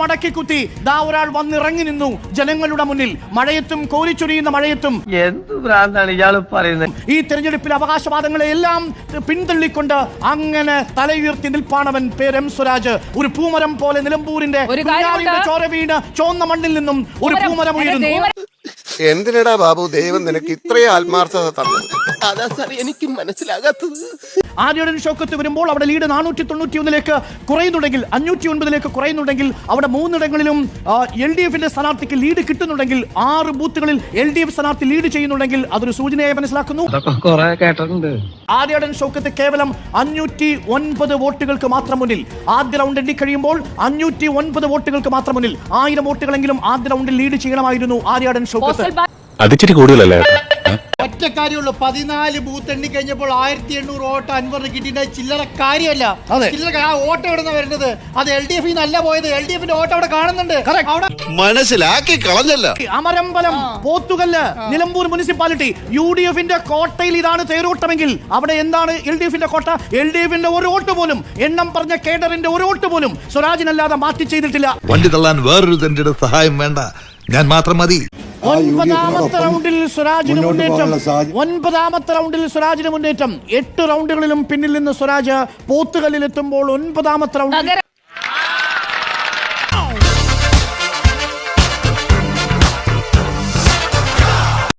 മടക്കി കുത്തി. ദാ ഒരാൾ വന്നിറങ്ങി നിന്നു. ജനങ്ങളുടെ മുന്നിൽ മഴയത്തും കോരിച്ചൊരിയുന്ന മഴയത്തും എന്ത് ഭ്രാന്താണ് ഇയാൾ പറയുന്നത്? ഈ തെരഞ്ഞെടുപ്പിൽ അവകാശവാദങ്ങളെ എല്ലാം പിന്തള്ളിക്കൊണ്ട് അങ്ങനെ തലയുയർത്തി നിൽപ്പാണവൻ പേര് എം സ്വരാജ്. ഒരു പൂമരം പോലെ നിലമ്പൂരിന്റെ ചോര വീണ് ചോന്ന മണ്ണിൽ നിന്നും ഒരു പൂമരം. ഉയരുന്നു. എന്തിനടാ ബാബു? ദൈവം നിനക്ക് ഇത്രയും ആത്മാർത്ഥത തന്നത്. അതാ സാർ എനിക്ക് മനസ്സിലാകാത്തത്. ആര്യടൻ ഷോക്കത്ത് വരുമ്പോൾ അവിടെ ലീഡ് നാനൂറ്റി തൊണ്ണൂറ്റി ഒന്നിലേക്ക് കുറയുന്നുണ്ടെങ്കിൽ അഞ്ഞൂറ്റി ഒൻപതിലേക്ക് കുറയുന്നുണ്ടെങ്കിൽ അവിടെ മൂന്നിടങ്ങളിലും എൽ ഡി എഫിന്റെ സ്ഥാനാർത്ഥിക്ക് ലീഡ് കിട്ടുന്നുണ്ടെങ്കിൽ ആറ് ബൂത്തുകളിൽ എൽ ഡി എഫ് സ്ഥാനാർത്ഥി ലീഡ് ചെയ്യുന്നുണ്ടെങ്കിൽ അതൊരു സൂചനയായി മനസ്സിലാക്കുന്നു. ആര്യടൻ ഷോക്കത്ത് കേവലം അഞ്ഞൂറ്റി ഒൻപത് വോട്ടുകൾക്ക് മാത്രം മുന്നിൽ. ആദ്യ റൗണ്ട് എണ്ണി കഴിയുമ്പോൾ അഞ്ഞൂറ്റി ഒൻപത് വോട്ടുകൾക്ക് മാത്രം മുന്നിൽ. ആയിരം വോട്ടുകളെങ്കിലും ആദ്യ റൗണ്ടിൽ ലീഡ് ചെയ്യണമായിരുന്നു ആര്യാടൻ ഷോക്കത്ത് അതിച്ചിരി കൂടുതലല്ലേ? ഒറ്റ കാര്യമുള്ളൂ പതിനാല് ബൂത്ത് എണ്ണി കഴിഞ്ഞപ്പോൾ ആയിരത്തി എണ്ണൂറ് വോട്ട് അൻവറിന് കിട്ടിയിട്ട് ചില്ലറ കാര്യമല്ല. ചില്ലറ ആ വോട്ട് എവിടെ വരുന്നത്? അത് എൽ ഡി എഫ് നല്ല പോയത്. എൽ ഡി എഫിന്റെ വോട്ട് അവിടെ കാണുന്നുണ്ട്. Correct. അവിടെ മനസ്സിലാക്കി കളഞ്ഞല്ല. Amarambalam Pothukallu Nilambur municipality U D എഫിന്റെ കോട്ടയിൽ ഇതാണ് തേരോട്ടമെങ്കിൽ അവിടെ എന്താണ് എൽ ഡി എഫിന്റെ കോട്ട? എൽ ഡി എഫിന്റെ ഒരു വോട്ട് പോലും എണ്ണം പറഞ്ഞ കേഡറിന്റെ ഒരു വോട്ട് പോലും സ്വരാജിനല്ലാതെ മാറ്റി ചെയ്തിട്ടില്ല. വണ്ടി തള്ളാൻ വേറൊരു സഹായം വേണ്ട. ഞാൻ മാത്രം മതി. ഒൻപതാമത്തെ റൗണ്ടിൽ സ്വരാജിന് മുന്നേറ്റം. ഒൻപതാമത്തെ റൗണ്ടിൽ സ്വരാജിന് മുന്നേറ്റം. എട്ട് റൗണ്ടുകളിലും പിന്നിൽ നിന്ന് സ്വരാജ് പോത്തുകളിലെത്തുമ്പോൾ എത്തുമ്പോൾ ഒൻപതാമത്തെ റൗണ്ടിൽ